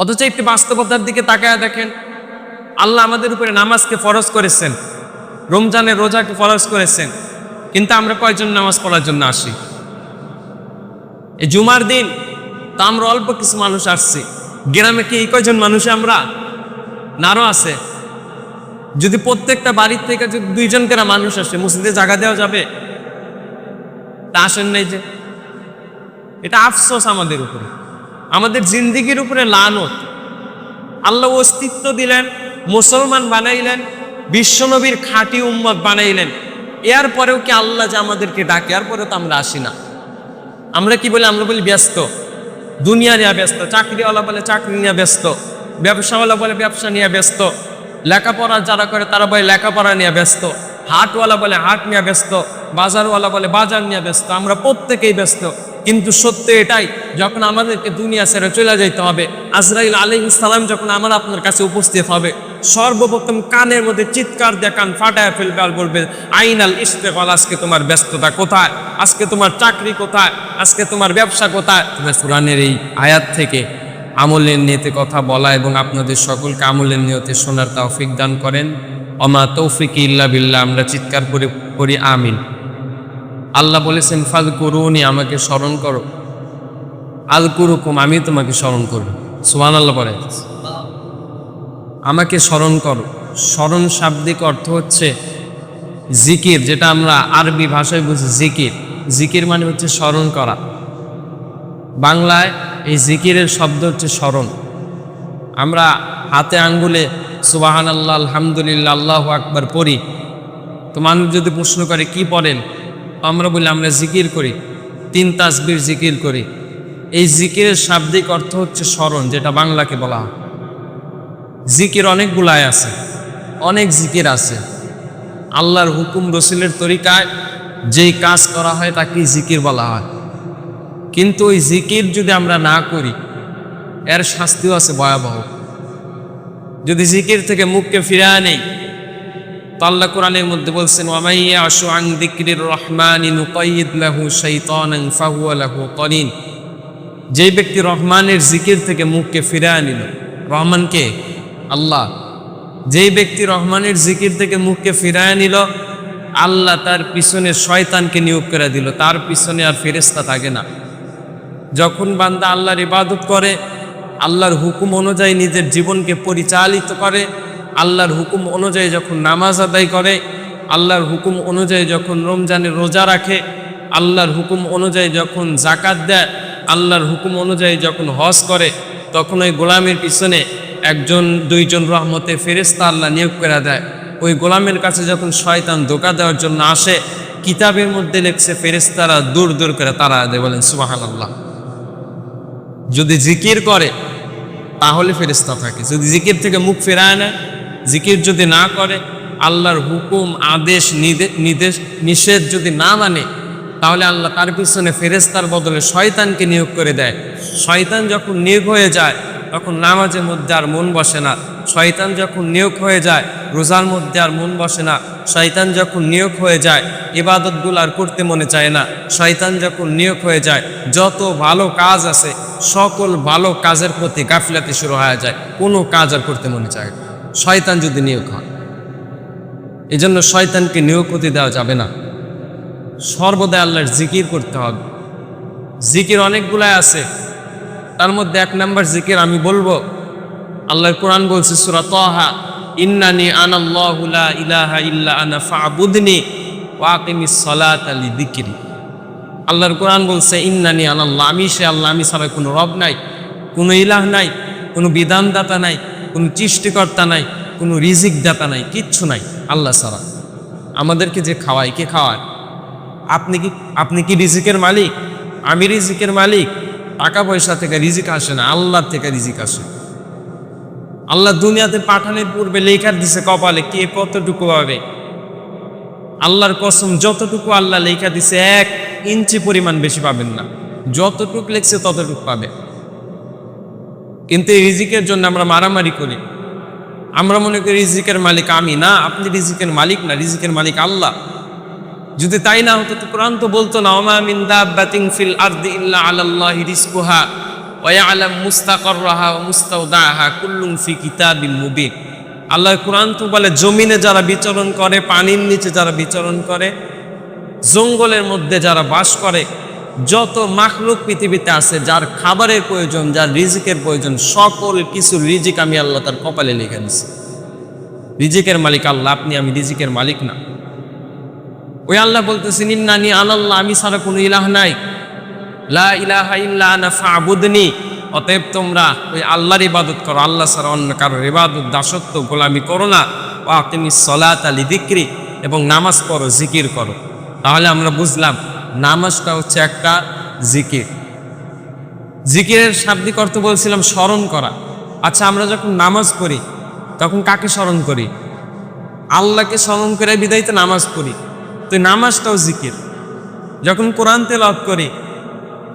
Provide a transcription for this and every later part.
অথচ একটি বাস্তবতার দিকে তাকায় দেখেন, আল্লাহ আমাদের উপরে নামাজকে ফরজ করেছেন, রমজানের রোজাকে ফরজ করেছেন, কিন্তু আমরা কয়জন নামাজ পড়ার জন্য আসি? এই জুমার দিন তা আমরা অল্প কিছু মানুষ আসছি, গ্রামে কি এই কয়জন মানুষ আমরা? নারও আছে। যদি প্রত্যেকটা বাড়ির থেকে যদি দুইজন করে মানুষ আসে, মসজিদে জায়গা দেওয়া যাবে? তা আসেন নাই যে। এটা আফসোস আমাদের উপরে। আমাদের জিন্দিগির উপরে লানত। আল্লাহ অস্তিত্ব দিলেন, মুসলমান বানাইলেন, বিশ্বনবীর খাঁটি উম্মত বানাইলেন। এর পরেও কি আল্লাহ যে আমাদেরকে ডাকে? এর পরেও তো আমরা আসি না। আমরা কি বলি? আমরা বলি ব্যস্ত। দুনিয়া নিয়ে ব্যস্ত। চাকরিওয়ালা বলে চাকরি নিয়ে ব্যস্ত। ব্যবসাওয়ালা বলে ব্যবসা নিয়ে ব্যস্ত। লেখাপড়া যারা করে তারা বলে লেখাপড়া নিয়ে ব্যস্ত। হাটওয়ালা বলে হাট নিয়ে ব্যস্ত। বাজারওয়ালা বলে বাজার নিয়ে ব্যস্ত। আমরা প্রত্যেকেই ব্যস্ত। কিন্তু সত্য এটাই, যখন আমাদেরকে দুনিয়া ছেড়ে চলে যাইতে হবে, আজরাইল আলী ইসলাম যখন আমার আপনার কাছে উপস্থিত হবে, সর্বপ্রথম কানের মধ্যে চিৎকার দিয়ে কান ফাটায় ফেলবে আর বলবে, আইনাল ইস্তেফাল আজকে তোমার ব্যস্ততা কোথায়? আজকে তোমার চাকরি কোথায়? আজকে তোমার ব্যবসা কোথায়? কোরআনের এই আয়াত থেকে আমলের নিয়তে কথা বলা এবং আপনাদের সকলকে আমলের নিয়তে শোনার তৌফিক দান করেন। অমা তৌফিক ইল্লা বিল্লা আমরা চিৎকার করে করি আমিন। আল্লাহ বলেছেন ফাল করুনি আমাকে স্মরণ করো। আল কুরুকুম আমি তোমাকে স্মরণ করব। সুমান আল্লাহ বলে আমাকে স্মরণ করো। স্মরণ শাব্দিক অর্থ হচ্ছে জিকির, যেটা আমরা আরবি ভাষায় বুঝি জিকির। জিকির মানে হচ্ছে স্মরণ করা। বাংলায় এই জিকিরের শব্দ হচ্ছে স্মরণ। আমরা হাতে আঙ্গুলে সুবাহান আল্লাহ আলহামদুলিল্লাহ, আল্লাহ আকবার পড়ি। তো মানুষ যদি প্রশ্ন করে, কি পড়েন? আমরা বলি, আমরা জিকির করি, তিন তাসবির জিকির করি। এই জিকিরের শাব্দিক অর্থ হচ্ছে স্মরণ, যেটা বাংলাকে বলা হয়। জিকির অনেকগুলাই আছে, অনেক জিকির আছে। আল্লাহর হুকুম, রসুলের তরিকায় যেই কাজ করা হয় তাকে জিকির বলা হয়। কিন্তু ওই জিকির যদি আমরা না করি, এর শাস্তিও আছে ভয়াবহ। যদি জিকির থেকে মুখকে ফিরে নেই তো আল্লাহ কোরআনের মধ্যে বলছেন ওয়ামাইয়া আশু আং দিক্রির রহমান নুকাইদ লাহু শাইতানান ফাহুয়া লাহু করিন যেই ব্যক্তি রহমানের জিকির থেকে মুখকে ফিরে আনিল রহমানকে আল্লাহ। যেই ব্যক্তি রহমানের জিকির থেকে মুখকে ফিরায় নিল, আল্লাহ তার পিছনে শয়তানকে নিয়োগ করে দিল, তার পিছনে আর ফেরেস্তা থাকে না। যখন বান্দা আল্লাহর ইবাদত করে, আল্লাহর হুকুম অনুযায়ী নিজের জীবনকে পরিচালিত করে আল্লাহর হুকুম অনুযায়ী যখন নামাজ আদায় করে, আল্লাহর হুকুম অনুযায়ী যখন রমজানে রোজা রাখে, আল্লাহর হুকুম অনুযায়ী যখন জাকাত দেয়, আল্লাহর হুকুম অনুযায়ী যখন হজ করে, তখন ওই গোলামের পিছনে একজন, দুইজন রহমতে ফেরেস্তা আল্লাহ নিয়োগ করে দেয়। ওই গোলামের কাছে যখন শয়তান ধোকা দেওয়ার জন্য আসে, কিতাবের মধ্যে লেখছে ফেরেস্তারা দূর দূর করে তারা দেয়, বলেন সুবাহান আল্লাহ যদি জিকির করে, তাহলে ফেরেস্তা থাকে। যদি জিকির থেকে মুখ ফেরায় না জিকির যদি না করে, আল্লাহর হুকুম, আদেশ নির্দেশ নিষেধ যদি না মানে তাহলে আল্লাহ তার পিছনে ফেরেস্তার বদলে শয়তানকে নিয়োগ করে দেয়। শয়তান যখন নিয়োগ হয়ে যায়, তখন নামাজের মধ্যে আর মন বসে না। শয়তান যখন নিয়োগ হয়ে যায়, রোজার মধ্যে আর মন বসে না। শয়তান যখন নিয়োগ হয়ে যায়, ইবাদতগুলো আর করতে মনে চায় না। শয়তান যখন নিয়োগ হয়ে যায়, যত ভালো কাজ আছে, সকল ভালো কাজের প্রতি গাফিলাতি শুরু হয়ে যায়। কোনো কাজ আর করতে মনে চায় না। শয়তান যদি নিয়োগ হয় এই জন্য শয়তানকে নিয়োগ হতে দেওয়া যাবে না। সর্বদা আল্লাহর জিকির করতে হবে। জিকির অনেকগুলাই আছে। তার মধ্যে এক নাম্বার জিকির আমি বলব, আল্লাহর কোরআন বলছে, সুরা তহা, ইন্নানি আনাল্লাহু লা ইলাহা ইল্লা আনা ফাবুদনি ওয়া আকিমিস সালাতা লিযিকরি। আল্লাহর কোরআন বলছে, ইন্নানি আনাল্লাহ, আমি সে আল্লাহ, আমি ছাড়া কোনো রব নাই, কোনো ইলাহ নাই, কোনো বিধানদাতা নাই। কোনো সৃষ্টিকর্তা নাই, কোনো রিজিক দাতা নাই, কিচ্ছু নাই আল্লাহ ছাড়া। আমাদেরকে যে খাওয়ায়, কে খাওয়ায়? আপনি কি আপনি কি রিজিকের মালিক? আমি রিজিকের মালিক। টাকা পয়সা থেকে রিজিক আসে না আল্লাহর থেকে রিজিক আসে। আল্লাহ দুনিয়াতে পাঠানোর পূর্বে লেখার দিছে কপালে কে কতটুকু পাবে আল্লাহর কসম, যতটুকু আল্লাহ লেখা দিছে, এক ইঞ্চি পরিমাণ বেশি পাবেন না। যতটুক লেখছে, ততটুক পাবে। কিন্তু এই রিজিকের জন্য আমরা মারামারি করি। আমরা মনে করি রিজিকের মালিক আমি। না, আপনি রিজিকের মালিক না, রিজিকের মালিক আল্লাহ। যদি তাই না হতো তো কোরআন তো বলতো না, ওমা ফিল ফি আল্লাহ কোরআন তো বলে, জমিনে যারা বিচরণ করে, পানির নিচে যারা বিচরণ করে, জঙ্গলের মধ্যে যারা বাস করে যত মাখলুক পৃথিবীতে আছে, যার খাবারের প্রয়োজন, যার রিজিকের প্রয়োজন, সকল কিছু রিজিক আমি আল্লাহ তার কপালে লিখে দিছি রিজিকের মালিক আল্লাহ, আপনি আমি রিজিকের মালিক না। ওই আল্লাহ বলতেছেন, ইন্নানি আল্লাহ আমি ছাড়া কোনো ইলাহ নাই। লা ইলাহা ইল্লা আনা ফাবুদনি। অতএব তোমরা ওই আল্লাহর ইবাদত করো। আল্লাহ ছাড়া অন্য কারোর ইবাদত, দাসত্ব, গোলামি করো না। ও আপনি সলাত আলী দিক্রি এবং নামাজ পড়ো, জিকির করো। তাহলে আমরা বুঝলাম নামাজটা হচ্ছে একটা জিকির। জিকিরের শাব্দিক অর্থ বলছিলাম স্মরণ করা। আচ্ছা আমরা যখন নামাজ পড়ি, তখন কাকে স্মরণ করি? আল্লাহকে স্মরণ করে বিদায়তে নামাজ পড়ি। তো নামাজটাও জিকির। যখন কোরআন তেলাওয়াত করি,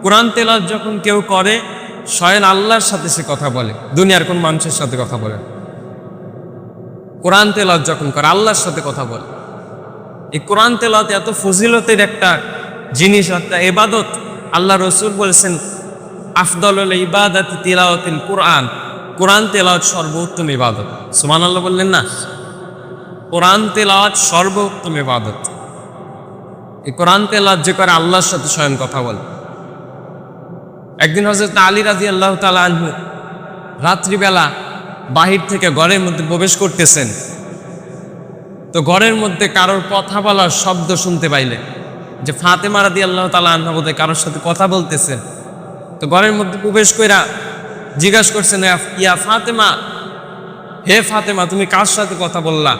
কোরআন তেলাওয়াত যখন কেউ করে, স্বয়ং আল্লাহর সাথে সে কথা বলে, দুনিয়ার কোন মানুষের সাথে কথা বলে। কোরআন তেলাওয়াত যখন করে, আল্লাহর সাথে কথা বলে। এই কোরআন তেলাওয়াত এত ফজিলতের একটা জিনিস অর্থাৎ এবাদত আল্লাহ রসুল বলেছেন আফদল ইবাদত তিলাওয়াতিল কোরআন। কোরআন তেলাওয়াত সর্বোত্তম ইবাদত। সুমান আল্লাহ বললেন না? কোরআন তেলাওয়াত সর্বোত্তম ইবাদত। এই কোরআন তেলাওয়াত যে করে আল্লাহর সাথে স্বয়ং কথা বলে। একদিন হজরত আলী রাজি আল্লাহ তালা আনহু রাত্রিবেলা বাহির থেকে ঘরের মধ্যে প্রবেশ করতেছেন। তো ঘরের মধ্যে কারোর কথা বলার শব্দ শুনতে পাইলেন। যে ফাতেমা রাদি আল্লাহ তালা আনহা বোধ কারোর সাথে কথা বলতেছেন তো ঘরের মধ্যে প্রবেশ কইরা জিজ্ঞাসা করছেন ইয়া ফাতেমা? হে ফাতেমা, তুমি কার সাথে কথা বললা?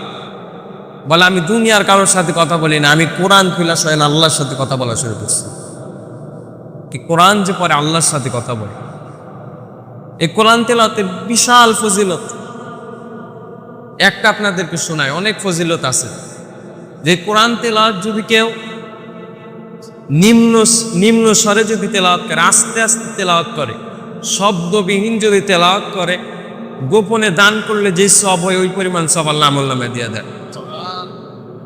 বলে, আমি দুনিয়ার কারোর সাথে কথা বলি না, আমি কোরআন খুলা স্বয়ং আল্লাহর সাথে কথা বলা শুরু করছি। কি কোরআন যে পরে আল্লাহর সাথে কথা বলে। এই কোরআন তেলাতে বিশাল ফজিলত। একটা আপনাদেরকে শোনায় অনেক ফজিলত আছে। যে কোরআন তেলাওয়াত যদি কেউ নিম্ন নিম্ন স্বরে যদি তেলাওয়াত করে, আস্তে আস্তে তেলাওয়াত করে, শব্দবিহীন যদি তেলাওয়াত করে, গোপনে দান করলে যে সব হয়, ওই পরিমাণ সব আল্লাহ আমল নামে দিয়ে দেয়।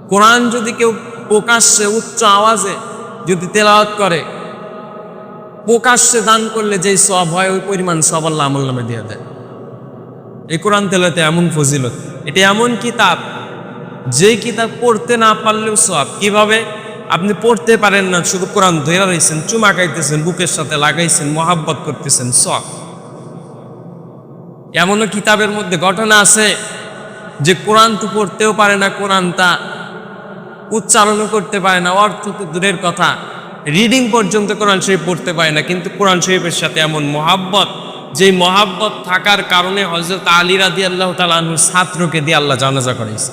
কোরআন যদি কেউ প্রকাশ্যে, উচ্চ আওয়াজে যদি তেলাওয়াত করে, প্রকাশ্যে দান করলে যেই সব হয়, ওই পরিমাণ সব আল্লাহ আমল নামে দিয়ে দেয়। এই কোরআন তেলাতে এমন ফজিলত। এটা এমন কিতাব যে কিতাব পড়তে না পারলেও সব। কীভাবে? আপনি পড়তে পারেন না, শুধু কোরআন ধরে রয়েছেন চুমা খাইতেছেন, বুকের সাথে লাগাইছেন, মহাব্বত করতেছেন, সব। এমনও কিতাবের মধ্যে ঘটনা আছে যে কোরআন তো পড়তেও পারে না কোরআন তা উচ্চারণও করতে পারে না, অর্থ তো দূরের কথা। রিডিং পর্যন্ত কোরআন শরীফ পড়তে পারে না, কিন্তু কোরআন শরীফের সাথে এমন মহাব্বত যে মহাব্বত থাকার কারণে হজরত আলী রাদি আল্লাহ তালুর ছাত্রকে দিয়ে আল্লাহ জানাজা করেছে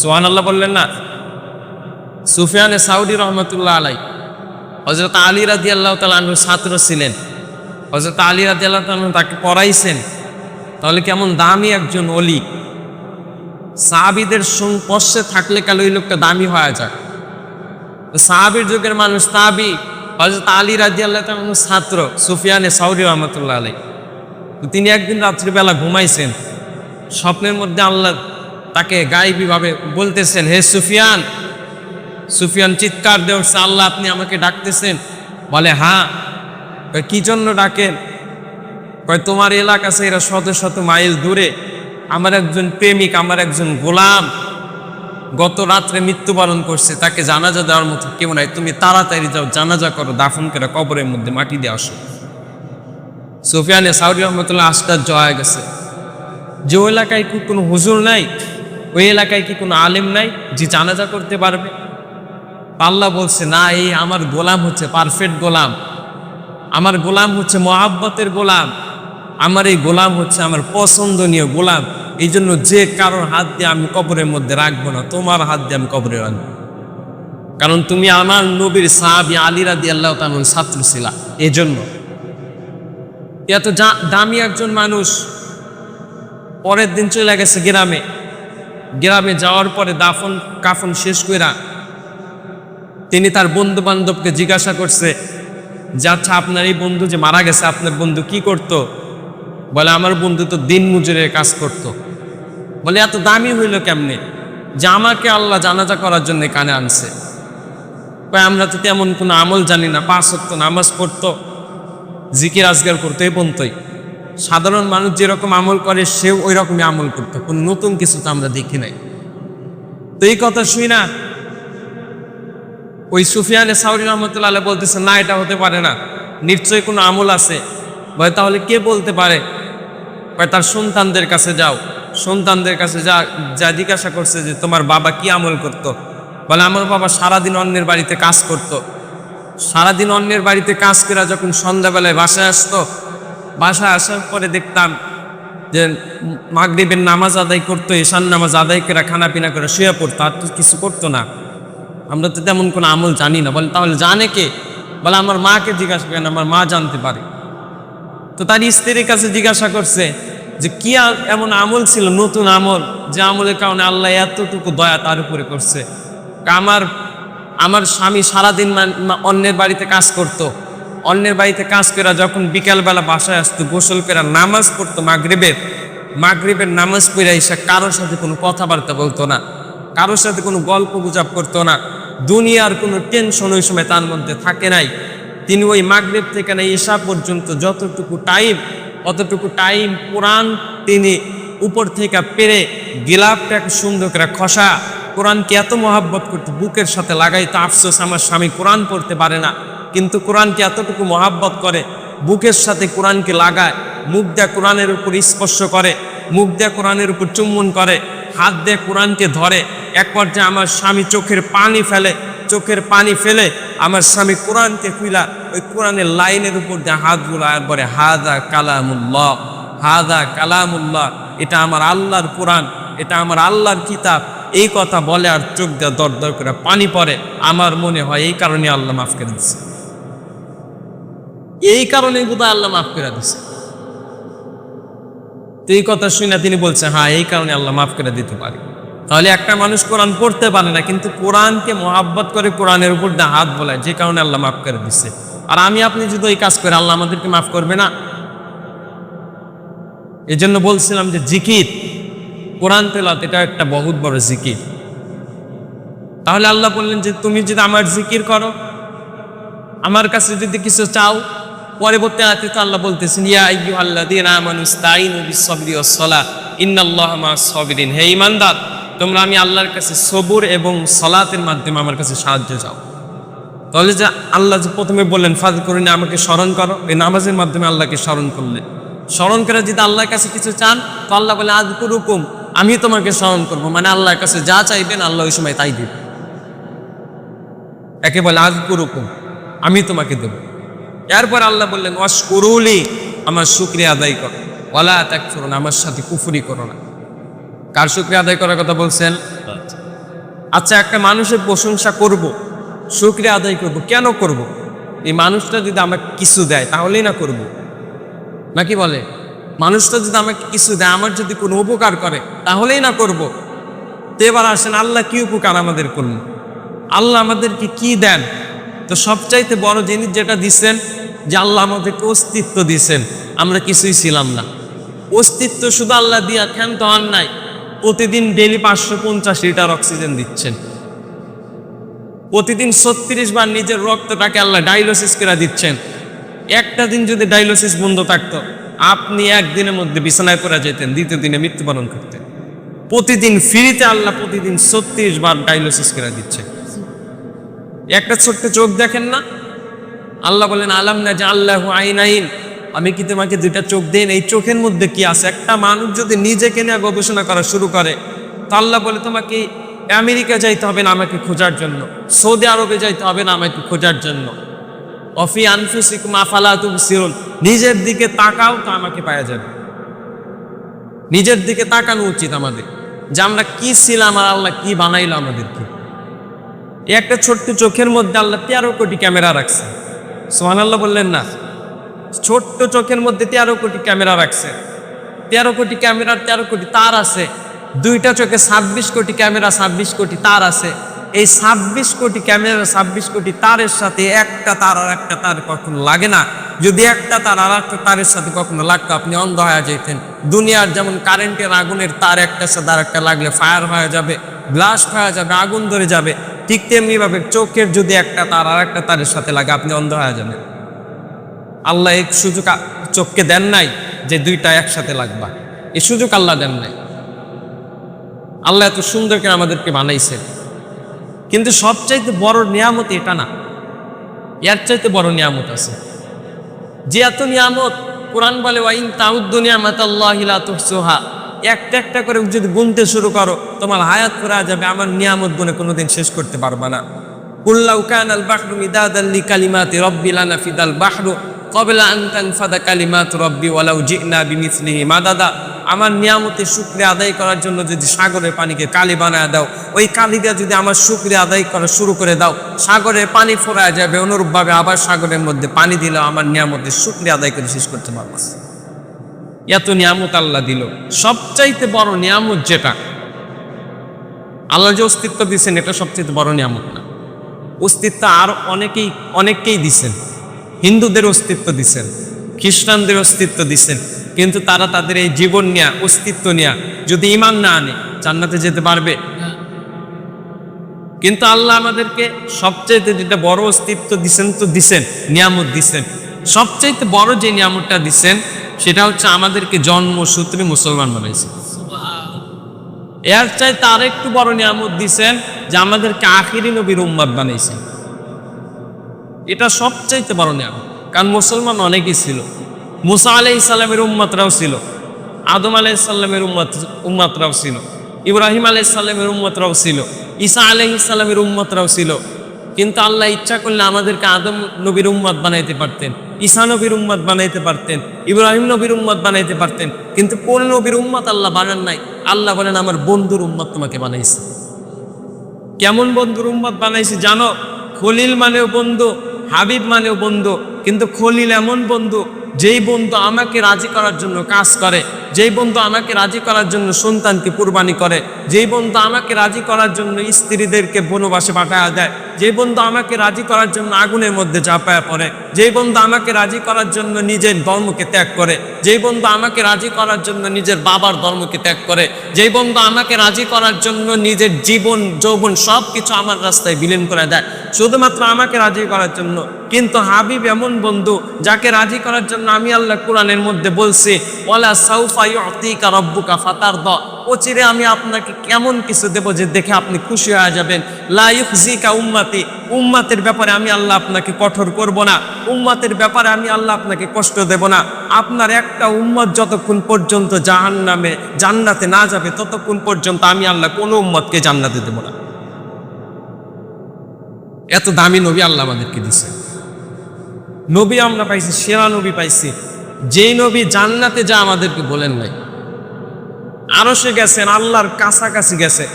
সোহান আল্লাহ বললেন না সুফিয়ানে সাউদি রহমতুল্লাহ আলাই। হজরত আলী রাদি আল্লাহ তালুর ছাত্র ছিলেন। হজরত আলী রাদি আল্লাহ তালু তাকে পড়াইছেন। তাহলে কেমন দামি একজন অলি। সাহাবিদের সংস্পর্শে থাকলে কাল ওই লোকটা দামি হয়ে যায় সাহাবির যুগের মানুষ তাবি হজরত আলী রাজি আল্লাহ তালুর ছাত্র, সুফিয়ানে সাউরি রহমতুল্লাহ আলাই। তিনি একদিন রাত্রিবেলা ঘুমাইছেন। স্বপ্নের মধ্যে আল্লাহ তাকে গাইবীভাবে বলতেছেন, হে সুফিয়ান সুফিয়ান চিৎকার দেওয়া আল্লাহ, আপনি আমাকে ডাকতেছেন। বলে হ্যাঁ। কি জন্য ডাকেন? কয়, তোমার এলাকা আছে, এরা শত শত মাইল দূরে। আমার একজন প্রেমিক, আমার একজন গোলাম গত রাত্রে মৃত্যুবরণ করছে। তাকে জানাজা দেওয়ার মতো কেউ নাই। তুমি তাড়াতাড়ি যাও, জানাজা করো, দাফন করে কবরের মধ্যে মাটি দিয়ে আসো। সুফিয়ানে সাউরি রহমতুল্লাহ আশ্চর্য হয়ে গেছে। যে এলাকায় কি কোনো হুজুর নাই? ওই এলাকায় কি কোনো আলেম নাই যে জানাজা করতে পারবে? আল্লাহ বলছে, না, এই আমার গোলাম হচ্ছে পারফেক্ট গোলাম। আমার গোলাম হচ্ছে মহাব্বতের গোলাম। আমার এই গোলাম হচ্ছে আমার পছন্দনীয় গোলাম। এই জন্য যে কারোর হাত দিয়ে আমি কবরের মধ্যে রাখব না, তোমার হাত দিয়ে আমি কবরে রাখব। কারণ তুমি আমার নবীর সাহাবি আলী রাদি আল্লাহ তামন ছাত্র ছিলা এই জন্য এত দামি একজন মানুষ, পরের দিন চলে গেছে গ্রামে। গ্রামে যাওয়ার পরে দাফন, কাফন শেষ কইরা তিনি তার বন্ধু বান্ধবকে জিজ্ঞাসা করছে যে আচ্ছা আপনার এই বন্ধু যে মারা গেছে, আপনার বন্ধু কি করত? বলে, আমার বন্ধু তো দিন মজুরের কাজ করত। বলে, এত দামি হইল কেমনে? যে, আমাকে আল্লাহ জানাজা করার জন্য কানে আনছে। আমরা তো তেমন কোনো আমল জানি না, পাঁচ সত্য নামাজ পড়তো, জিকির আজগার করতো, এই পর্যন্তই। সাধারণ মানুষ যেরকম আমল করে, সেও ওই রকমই আমল করতো, কোনো নতুন কিছু তো আমরা দেখি নাই। তো এই কথা শুই না ওই সুফিয়ানে সাউরি রহমতুল্লাহ বলতেছে, না, এটা হতে পারে না। নিশ্চয়ই কোনো আমল আছে। বলে, তাহলে কে বলতে পারে? কয় তার সন্তানদের কাছে যাও। সন্তানদের কাছে যা যা জিজ্ঞাসা করছে যে, তোমার বাবা কি আমল করত? বলে, আমার বাবা সারাদিন অন্যের বাড়িতে কাজ করত। সারাদিন অন্যের বাড়িতে কাজ করে যখন সন্ধ্যাবেলায় বাসায় আসতো, বাসায় আসার পরে দেখতাম যে, মাগরিবের নামাজ আদায় করতো ঈশান নামাজ আদায় করে খানা পিনা করে শুয়ে পড়তো, আর তো কিছু করতো না। আমরা তো তেমন কোনো আমল জানি না। বলে, তাহলে জানে কে? বলে, আমার মাকে জিজ্ঞাসা করেন, আমার মা জানতে পারে। তো তার স্ত্রীর কাছে জিজ্ঞাসা করছে যে, কি এমন আমল ছিল, নতুন আমল? যে আমলের কারণে আল্লাহ এতটুকু দয়া তার উপরে করছে। আমার আমার স্বামী সারাদিন অন্যের বাড়িতে কাজ করত। অন্যের বাড়িতে কাজ করে যখন বিকালবেলা বাসায় আসতো, গোসল করে নামাজ পড়তো মাগরিবের মাগরিবের নামাজ পড়ে এসে কারোর সাথে কোনো কথাবার্তা বলতো না। কারোর সাথে কোনো গল্প গুজব করতো না। দুনিয়ার কোনো টেনশন ওই সময় তার মধ্যে থাকে নাই। তিনি ওই মাগরিব থেকে না ঈশা পর্যন্ত যতটুকু টাইম অতটুকু টাইম কোরআন তিনি উপর থেকে পেরে গিলাপটাকে সুন্দর করে খসা, কোরআনকে এত মহাব্বত করতে বুকের সাথে লাগাইতে আফসোস আমার স্বামী কোরআন পড়তে পারে না। কিন্তু কোরআনকে এতটুকু মহাব্বত করে, বুকের সাথে কোরআনকে লাগায়, মুখ দেয়া কোরআনের উপর স্পর্শ করে, মুখ দেয়া কোরআনের উপর চুম্বন করে হাত দিয়ে কোরআনকে ধরে, এক পর্যায়ে আমার স্বামী চোখের পানি ফেলে, চোখের পানি ফেলে আমার স্বামী কোরআনকে খুইলা ওই কোরআনের লাইনের উপর দিয়ে হাতগুলো আর বলে হাদা কালামুল্লাহ হাদা কালামুল্লাহ, এটা আমার আল্লাহর কোরআন, এটা আমার আল্লাহর কিতাব। এই কথা বলে আর চোখ দিয়ে দর দর করে পানি পড়ে। আমার মনে হয় এই কারণে আল্লাহ মাফ করে দিচ্ছে এই কারণে বোধহয় আল্লাহ মাফ করে দিচ্ছে তো এই কথা শুনে তিনি বলছে হ্যাঁ এই কারণে আল্লাহ মাফ করে দিতে পারে। তাহলে একটা মানুষ কোরআন পড়তে পারে না, কিন্তু কোরআনকে মহাব্বত করে কোরআনের উপর দিয়ে হাত বলায়, যে কারণে আল্লাহ মাফ করে দিচ্ছে আর আমি, আপনি যদি ওই কাজ করে আল্লাহ আমাদেরকে মাফ করবে না? এই জন্য বলছিলাম যে জিকির, কোরআন তেলাত এটা একটা বহুত বড় জিকির। তাহলে আল্লাহ বললেন যে, তুমি যদি আমার জিকির করো, আমার কাছে যদি কিছু চাও পরবর্তী আয়াতে তো আল্লাহ বলতেছেন, ইয়া আইয়ুহাল্লাযীনা আমানু ইসতাঈনু বিস-সাবরি ওয়াস-সালাহ, ইন্নাল্লাহা মা'আস-সাবিরিন। হে ঈমানদার, তোমরা আমি আল্লাহর কাছে সবুর এবং সালাতের মাধ্যমে আমার কাছে সাহায্য চাও। তাহলে যে আল্লাহ যে প্রথমে বললেন ফাজ করে আমাকে স্মরণ করো। এই নামাজের মাধ্যমে আল্লাহকে স্মরণ করলেন। স্মরণ করে যদি আল্লাহর কাছে কিছু চান, তো আল্লাহ বলে আজ হুকুম আমি তোমাকে স্মরণ করব। মানে আল্লাহর কাছে যা চাইবেন, আল্লাহ ওই সময় তাই দিবেন। একে বলে আজ হুকুম আমি তোমাকে দেব। এরপর আল্লাহ বললেন অস্করুলি আমার শুক্রিয়া আদায় করো। ওলা ত্যাগ করো না আমার সাথে কুফুরি করো না। কার শুক্রিয়া আদায় করার কথা বলছেন? আচ্ছা একটা মানুষের প্রশংসা করব, শুক্রিয়া আদায় করব, কেন করব? এই মানুষটা যদি আমাকে কিছু দেয়, তাহলেই না করব। নাকি বলে? মানুষটা যদি আমাকে কিছু দেয়, আমার যদি কোনো উপকার করে, তাহলেই না করব। তো এবার আসেন, আল্লাহ কি উপকার আমাদের করলেন আল্লাহ আমাদেরকে কি দেন? তো সবচাইতে বড় জিনিস যেটা দিচ্ছেন যে আল্লাহ আমাদেরকে অস্তিত্ব দিছেন, আমরা কিছুই ছিলাম না। অস্তিত্ব শুধু আল্লাহ দিয়া ক্ষান্ত হন নাই, প্রতিদিন ডেলি পাঁচশো পঞ্চাশ লিটার অক্সিজেন দিচ্ছেন। প্রতিদিন ছত্রিশ বার নিজের রক্তটাকে আল্লাহ ডায়ালিসিস করে দিচ্ছেন। একটা দিন যদি ডায়ালিসিস বন্ধ থাকতো, আপনি একদিনের মধ্যে বিছানায় পড়ে যেতেন, দ্বিতীয় দিনে মৃত্যুবরণ করতেন। প্রতিদিন ফ্রিতে আল্লাহ প্রতিদিন ছত্রিশ বার ডায়ালিসিস করে দিচ্ছে একটা ছোট্ট চোখ দেখেন না? আল্লাহ বলেন, আলাম না যে আল্লাহ আইন আইন আমি কি তোমাকে দুইটা চোখ দেন এই চোখের মধ্যে কি আছে? একটা মানুষ যদি নিজেকে নিয়ে গবেষণা করা শুরু করে, তো আল্লাহ বলে, তোমাকে আমেরিকা যাইতে হবে না আমাকে খোঁজার জন্য। সৌদি আরবে যাইতে হবে না আমাকে খোঁজার জন্য। অফি আনফুসিকুম আফালা তুবসিরুন। নিজের দিকে তাকাও, তো আমাকে পাওয়া যাবে। নিজের দিকে তাকানো উচিত আমাদের। যে আমরা কি ছিলাম আর আল্লাহ কি বানাইলো আমাদেরকে? একটা ছোট্ট চোখের মধ্যে আল্লাহ তেরো কোটি ক্যামেরা রাখছে। সোহান আল্লাহ বললেন না। ছোট্ট চোখের মধ্যে তেরো কোটি ক্যামেরা রাখছে। তেরো কোটি ক্যামেরার তেরো কোটি তার আছে। দুইটা চোখে ছাব্বিশ কোটি ক্যামেরা, ছাব্বিশ কোটি তার আছে। এই ছাব্বিশ কোটি ক্যামেরা, ছাব্বিশ কোটি তারের সাথে একটা তার আর একটা তার কখনো লাগে না। যদি একটা তার আর একটা তারের সাথে কখনো লাগতো, আপনি অন্ধ হয়ে যেতেন। দুনিয়ার যেমন কারেন্টের আগুনের তার একটার সাথে আর একটা লাগলে ফায়ার হয়ে যাবে ব্লাস্ট হয়ে যাবে, আগুন ধরে যাবে। ঠিক তেমনিভাবে চোখের যদি একটা তার আর একটা তারের সাথে লাগে, আপনি অন্ধ হয়ে যাবেন। আল্লাহ এক সুযোগ চোখকে দেন নাই যে দুইটা একসাথে লাগবা। এই সুযোগ আল্লাহ দেন নাই। আল্লাহ এত সুন্দর করে আমাদেরকে বানাইছেন কিন্তু সবচাইতে বড় নিয়ামত এটা না। এর চাইতে বড় নিয়ামত আছে। যে এত নিয়ামত, কোরআন বলে ওয়াইন তাউদ্দু নিয়ামত আল্লাহ তুহসুহা। একটা একটা করে যদি গুনতে শুরু করো, তোমার হায়াত করা যাবে, আমার নিয়ামত গুনে কোনোদিন শেষ করতে পারবে না কুল্লাউ কান আল বাহরু মিদাদাল লি কালিমাতি রব্বি লানা ফিদাল বাহরু, কবলা আন তানফাদা কালিমাত রব্বি ওয়ালাউ জিনা বিমিসলিহি মাদাদা আমার নিয়ামতের শুক্রিয়া আদায় করার জন্য যদি সাগরের পানিকে কালি বানায় দাও, ওই কালিটা যদি আমার শুক্রিয়া আদায় করা শুরু করে দাও সাগরে পানি ফোরায় যাবে, অনুরূপভাবে আবার সাগরের মধ্যে পানি দিলেও আমার নিয়ামতের শুক্রিয়া আদায় করে শেষ করতে পারব। এত নিয়ামত আল্লাহ দিল। সবচাইতে বড় নিয়ামত যেটা, আল্লাহ যে অস্তিত্ব দিচ্ছেন এটা সবচাইতে বড় নিয়ামত না। অস্তিত্ব আর অনেকেই, অনেককেই দিছেন। হিন্দুদের অস্তিত্ব দিছেন, খ্রিস্টানদের অস্তিত্ব দিছেন, কিন্তু তারা তাদের এই জীবন নেয়া, অস্তিত্ব নেয়া যদি ইমান না আনে, জান্নাতে যেতে পারবে? কিন্তু আল্লাহ আমাদেরকে সবচাইতে যেটা বড় অস্তিত্ব দিছেন তো দিছেন, নিয়ামত দিছেন। সবচাইতে বড় যে নিয়ামতটা দিছেন সেটা হচ্ছে আমাদেরকে জন্মসূত্রে মুসলমান বানাইছে। এর চাইতে তার একটু বড় নিয়ামত দিছেন যে আমাদেরকে আখিরি নবীর উম্মাদ বানাইছে। এটা সবচাইতে বড় নিয়ামত। কারণ মুসলমান অনেকই ছিল। মুসা আলাই ইসলামের উম্মাতরাও ছিল। আদম আলাই ইসলামের উম্মাত, উম্মাতরাও ছিল। ইব্রাহিম আলাই ইসলামের উম্মতরাও ছিল। ঈসা আলাই ইসলামের উম্মতরাও ছিল। কিন্তু আল্লাহ ইচ্ছা করলে আমাদেরকে আদম নবীর উম্মত বানাইতে পারতেন, ঈসা নবীর উম্মত বানাইতে পারতেন, ইব্রাহিম নবীর উম্মত বানাইতে পারতেন, কিন্তু কোন নবীর উম্মত আল্লাহ বানান নাই। আল্লাহ বলেন, আমার বন্ধুর উম্মত তোমাকে বানাইছে। কেমন বন্ধুর উম্মত বানাইছি জানো? খলিল মানেও বন্ধু, হাবিব মানেও বন্ধু, কিন্তু খলিল এমন বন্ধু যেই বন্ধু আমাকে রাজি করার জন্য কাজ করে। যেই বন্ধু আমাকে রাজি করার জন্য সন্তানকে কুরবানি করে, যেই বন্ধু আমাকে রাজি করার জন্য স্ত্রীদেরকে বনবাসে পাঠায় দেয় যে বন্ধু আমাকে রাজি করার জন্য আগুনের মধ্যে চাপায়া পড়ে, যেই বন্ধু আমাকে রাজি করার জন্য নিজের ধর্মকে ত্যাগ করে, যেই বন্ধু আমাকে রাজি করার জন্য নিজের বাবার ধর্মকে ত্যাগ করে, যেই বন্ধু আমাকে রাজি করার জন্য নিজের জীবন, যৌবন সব কিছু আমার রাস্তায় বিলীন করে দেয়, শুধুমাত্র আমাকে রাজি করার জন্য। কিন্তু হাবিব এমন বন্ধু যাকে রাজি করার জন্য আমি আল্লাহ কোরআনের মধ্যে বলছি ওলা সাউফাই অতিকা রব্বুকা ফাতার দ ও চিরে আমি আপনাকে কেমন কিছু দেবো যে দেখে আপনি খুশি হয়ে যাবেন। লাইফ জিকা উম্মাতি। উম্মাতের ব্যাপারে আমি আল্লাহ আপনাকে কঠোর করব না। উম্মাতের ব্যাপারে আমি আল্লাহ আপনাকে কষ্ট দেব না। আপনার একটা উম্মত যতক্ষণ পর্যন্ত জাহান নামে জান্নাতে না যাবে, ততক্ষণ পর্যন্ত আমি আল্লাহ কোনো উম্মতকে জান্নাতে দেব না। এত দামি নবী আল্লাহ আমাদেরকে দিছে। নবী আমরা পাইছি, সেরা নবী পাইছি। যেই নবী জান্নাতে যা আমাদেরকে বলেন নাই। আরও সে গেছেন, আল্লাহর কাছাকাছি গেছে।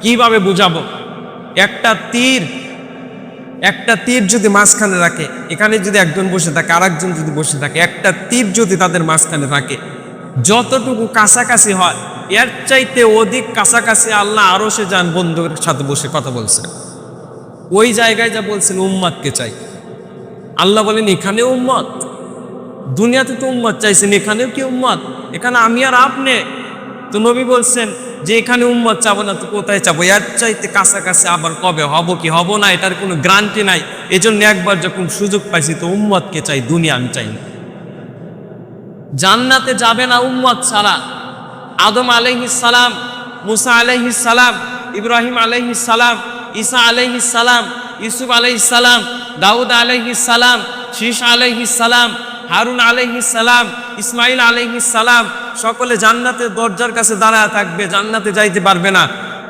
কীভাবে বুঝাবো? একটা তীর একটা তীর যদি মাঝখানে রাখে, এখানে যদি একজন বসে থাকে আর একজন যদি বসে থাকে, একটা তীর যদি তাদের মাঝখানে থাকে যতটুকু কাছাকাছি হয়, এর চাইতে অধিক কাছাকাছি আল্লাহ আরও সে যান বন্ধুর সাথে বসে কথা বলছেন। ওই জায়গায় যা বলছেন, উম্মাদকে চাই। আল্লাহ বলেন, এখানে উম্মত দুনিয়াতে তো উম্মত চাইছেন, এখানেও কি উম্মত? এখানে আমি আর আপনি। তো নবী বলছেন যে এখানে উম্মত চাবো না, তো কোথায় চাবো? এর চাইতে কাছাকাছি আবার কবে? হব কি হব না? এটার কোনো গ্রান্টি নাই। এজন্য একবার যখন সুযোগ পাইছি, তো উম্মতকে চাই, দুনিয়া আমি চাই না। জান্নাতে যাবে না উম্মত ছাড়া। আদম সালাম, মুসা সালাম, ইব্রাহিম সালাম, ঈসা সালাম, ইউসুফ সালাম, দাউদ সালাম, শীষ সালাম হারুন সালাম ইসমাইল সালাম, সকলে জান্নাতের দরজার কাছে দাঁড়ায় থাকবে, জান্নাতে যাইতে পারবে না।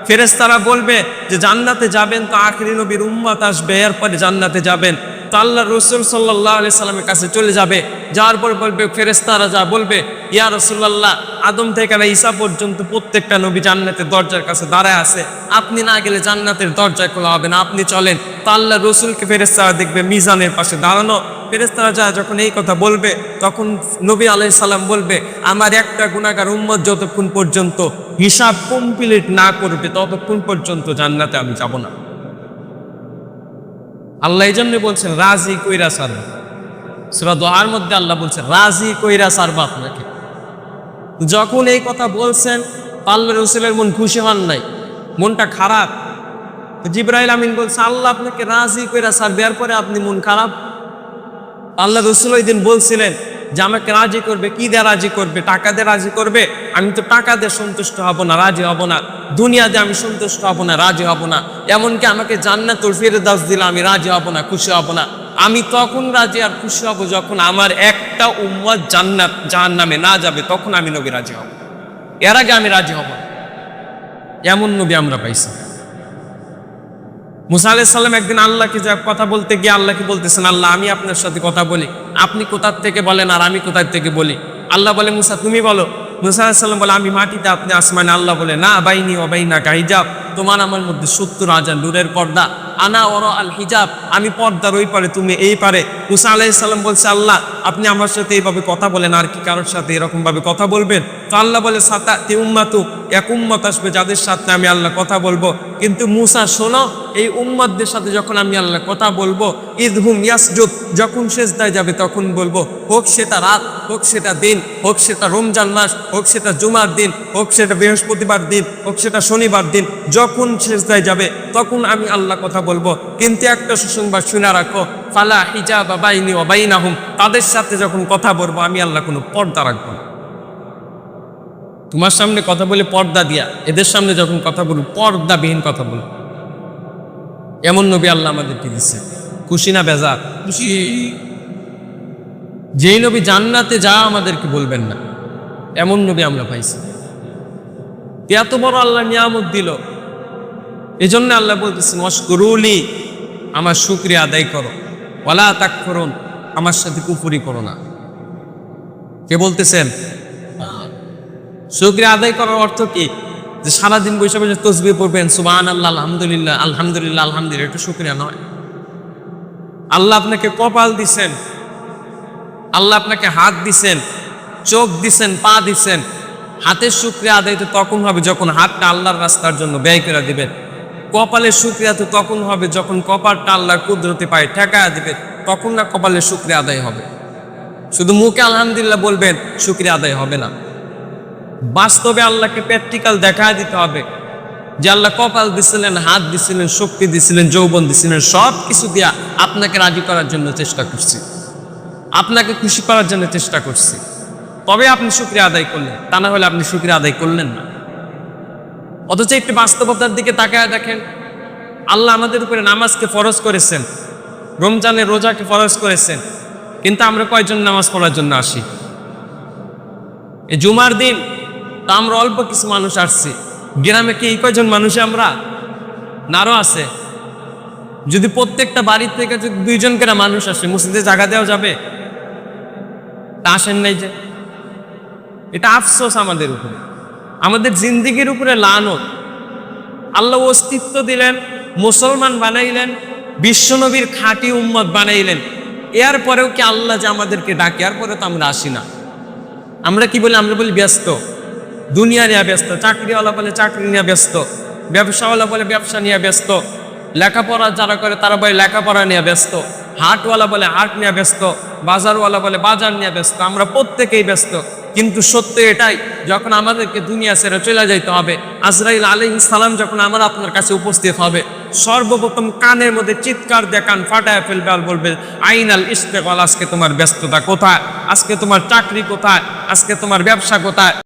ফেরেশতারা বলবে যে, জান্নাতে যাবেন তো আখরি নবীর উম্মাত আসবে, এরপরে জান্নাতে যাবেন। তো আল্লাহ রসুল সাল্লাহ আলি সাল্লামের কাছে চলে যাবে। যাওয়ার পর বলবে ফেরেস্তারা যা বলবে, ইয়া রসুল্লাহ আদম থেকে না ঈসা পর্যন্ত প্রত্যেকটা নবী জান্নাতের দরজার কাছে দাঁড়ায় আছে। আপনি না গেলে জান্নাতের দরজায় খোলা হবে না, আপনি চলেন। তো আল্লাহ রসুলকে ফেরেস্তারা দেখবে, মিজানের পাশে দাঁড়ানো। ফেরেস্তারা যা যখন এই কথা বলবে, তখন নবী আলাই সাল্লাম বলবে, আমার একটা গুণাগার উম্মত যতক্ষণ পর্যন্ত হিসাব কমপ্লিট না করবে, ততক্ষণ পর্যন্ত জান্নাতে আমি যাব না। আল্লাহ এই জন্য বলছেন, রাজি কইরা সারবা। সুরা দোহার মধ্যে আল্লাহ বলছেন, রাজি কইরা সারবা আপনাকে। যখন এই কথা বলছেন পাল্লা রসুলের মন খুশি হন নাই, মনটা খারাপ। তো জিব্রাইল আমিন বলছে, আল্লাহ আপনাকে রাজি কইরা সারবে, এরপরে আপনি মন খারাপ আল্লাহ রসুল ওই দিন বলছিলেন যে, আমাকে রাজি করবে, কি দিয়ে রাজি করবে? টাকা দিয়ে রাজি করবে? আমি তো টাকা দিয়ে সন্তুষ্ট হব না, রাজি হব না। দুনিয়া দিয়ে আমি সন্তুষ্ট হব না, রাজি হব না। এমনকি আমাকে জান্নাত ফিরে দাস দিলে, আমি রাজি হব না, খুশি হব না। আমি তখন রাজি আর খুশি হব যখন আমার একটা উম্মত জান্নাত জাহান নামে না যাবে, তখন আমি নবী রাজি হব। এর আগে আমি রাজি হব। এমন নবী আমরা পাইছি। মুসা আলাইসাল্লাম একদিন আল্লাহকে যা কথা বলতে গিয়ে আল্লাহকে বলতেছেন, আল্লাহ, আমি আপনার সাথে কথা বলি। আপনি কোথার থেকে বলেন আর আমি কোথার থেকে বলি? আল্লাহ বলে, মুসা, তুমি বলো। মুসা আলাইসাল্লাম বলে, আমি মাটিতে, আপনি আসমানে। আল্লাহ বলে, না, বাইনি অবাইনা কাহিজাব তোমার আমার মধ্যে সত্তর হাজার নূরের পর্দা। আনা ওর আল হিজাব, আমি পর্দার ওই পারে, তুমি এই পারে। মুসা আলাইসাল্লাম বলছে, আল্লাহ, আপনি আমার সাথে এইভাবে কথা বলেন, আর কি কারোর সাথে এরকমভাবে কথা বলবেন? তো আল্লাহ বলে সাতা তে উম্মাতু এক উম্মত আসবে যাদের সাথে আমি আল্লাহ কথা বলব। কিন্তু মুসা, শোনো, এই উম্মতদের সাথে যখন আমি আল্লাহ কথা বলব ঈদ হুম ইয়াসজুদ, যখন শেষদায় যাবে তখন বলব, হোক সেটা রাত, হোক সেটা দিন, হোক সেটা রমজান মাস, হোক সেটা জুমার দিন, হোক সেটা বৃহস্পতিবার দিন, হোক সেটা শনিবার দিন, যখন শেষদায় যাবে, তখন আমি আল্লাহ কথা বলব, কিন্তু একটা সুসংবাদ শুনে রাখো, ফালা হিজাব বাইনি অবাইনাহুম তাদের সাথে যখন কথা বলব, আমি আল্লাহ কোনো পর্দা রাখব তোমার সামনে কথা বলে পর্দা দিয়া, এদের সামনে যখন কথা বলব, পর্দাবিহীন কথা বলব। এমন নবী আল্লাহ আমাদেরকে দিচ্ছে খুশি না বেজার? খুশি। যেই নবী জান্নাতে যা আমাদেরকে বলবেন না, এমন নবী আমরা পাইছি। এত বড় আল্লাহ নিয়ামত দিল। এই জন্য আল্লাহ বলতেছেন অস্করুলি আমার শুক্রিয়া আদায় করো। ওলা তাক করুন আমার সাথে কুপুরি করো না। কে বলতেছেন? শুক্রিয়া আদায় করার অর্থ কি? যে সারাদিন বসে বসে তসবি পড়বেন সুবান আল্লাহ আলহামদুলিল্লাহ আলহামদুলিল্লাহ আলহামদুলিল্লাহ একটু শুক্রিয়া নয়। আল্লাহ আপনাকে কপাল দিছেন, আল্লাহ আপনাকে হাত দিছেন, চোখ দিছেন, পা দিছেন। হাতের শুক্রিয়া আদায় তো তখন হবে যখন হাতটা আল্লাহর রাস্তার জন্য ব্যয় করে দিবেন। কপালের শুক্রিয়া তো তখন হবে, যখন কপালটা আল্লাহর কুদরতে পায়, ঠেকায়া দিবে, তখন না কপালের শুক্রিয়া আদায় হবে। শুধু মুখে আলহামদুলিল্লাহ বলবেন, শুক্রিয়া আদায় হবে না। বাস্তবে আল্লাহকে প্র্যাকটিক্যাল দেখা দিতে হবে। যে আল্লাহ কপাল দিছিলেন, হাত দিছিলেন, শক্তি দিছিলেন, যৌবন দিছিলেন সব কিছু দিয়া আপনাকে রাজি করার জন্য চেষ্টা করছি। আপনাকে খুশি করার জন্য চেষ্টা করছি। তবে আপনি শুক্রিয়া আদায় করলেন, তা না হলে আপনি শুক্রিয়া আদায় করলেন না। অথচ একটি বাস্তবতার দিকে তাকায় দেখেন, আল্লাহ আমাদের উপরে নামাজকে ফরজ করেছেন রমজানের রোজাকে ফরজ করেছেন, কিন্তু আমরা কয়জন নামাজ পড়ার জন্য আসি? এই জুমার দিন তা আমরা অল্প কিছু মানুষ আসছি। গ্রামে কি এই কয়জন মানুষে আমরা? নারও আছে। যদি প্রত্যেকটা বাড়ির থেকে যদি দুইজন করে মানুষ আসে, মসজিদে জায়গা দেওয়া যাবে? তা আসেন নাই যে। এটা আফসোস আমাদের উপরে। আমাদের জিন্দিগির উপরে লানত। আল্লাহ অস্তিত্ব দিলেন, মুসলমান বানাইলেন, বিশ্বনবীর খাঁটি উম্মত বানাইলেন। এর পরেও কি আল্লাহ যে আমাদেরকে ডাকে? এর পরে তো আমরা আসি না। আমরা কি বলি? আমরা বলি ব্যস্ত। দুনিয়া নিয়ে ব্যস্ত। চাকরিওয়ালা বলে চাকরি নিয়ে ব্যস্ত। ব্যবসাওয়ালা বলে ব্যবসা নিয়ে ব্যস্ত। লেখাপড়া যারা করে তারা বলে লেখাপড়া নিয়ে ব্যস্ত। হাটওয়ালা বলে হাট নিয়ে ব্যস্ত, বাজারওয়ালা বলে বাজার নিয়ে ব্যস্ত, আমরা প্রত্যেকেই ব্যস্ত। কিন্তু সত্য এটাই, যখন আমাদেরকে দুনিয়া ছেড়ে চলে যাইতে হবে, আজরাইল আলী সালাম যখন আমার আপনার কাছে উপস্থিত হবে, সর্বপ্রথম কানের মধ্যে চিৎকার দিয়ে কান ফাটায় ফেলবে আর বলবে, আইনাল ইস্তেকল আজকে তোমার ব্যস্ততা কোথায়? আজকে তোমার চাকরি কোথায়? আজকে তোমার ব্যবসা কোথায়?